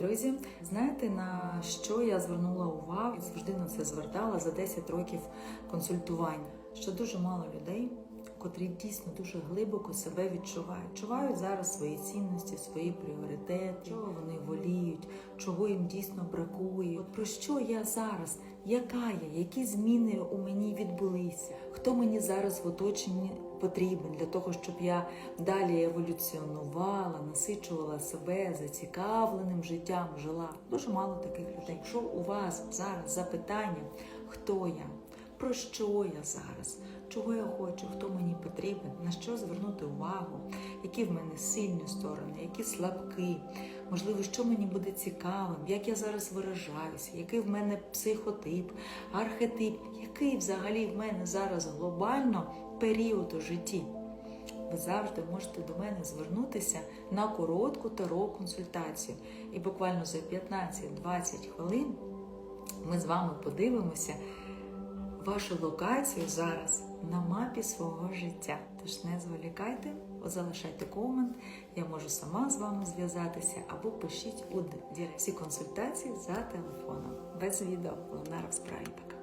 друзі! Знаєте на що я звернула увагу? і Завжди на це звертала за 10 років консультування. Що дуже мало людей, котрі дійсно дуже глибоко себе відчувають, чувають зараз свої цінності, свої пріоритети, чого вони воліють, чого їм дійсно бракує. От про що я зараз? Яка я? Які зміни у мені відбулися? Хто мені зараз в оточенні потрібен для того, щоб я далі еволюціонувала, насичувала себе зацікавленим життям, жила? Дуже мало таких людей. Якщо у вас зараз запитання, хто я? Про що я зараз? Чого я хочу, хто мені потрібен, на що звернути увагу, які в мене сильні сторони, які слабкі, можливо, що мені буде цікавим, як я зараз виражаюся, який в мене психотип, архетип, який взагалі в мене зараз глобально період у житті. Ви завжди можете до мене звернутися на коротку таро консультацію. І буквально за 15-20 хвилин ми з вами подивимося вашу локацію зараз на мапі свого життя. Тож не зволікайте, залишайте комент, я можу сама з вами зв'язатися або пишіть у. Всі консультації за телефоном. Без відео. Лунара в справі. Пока.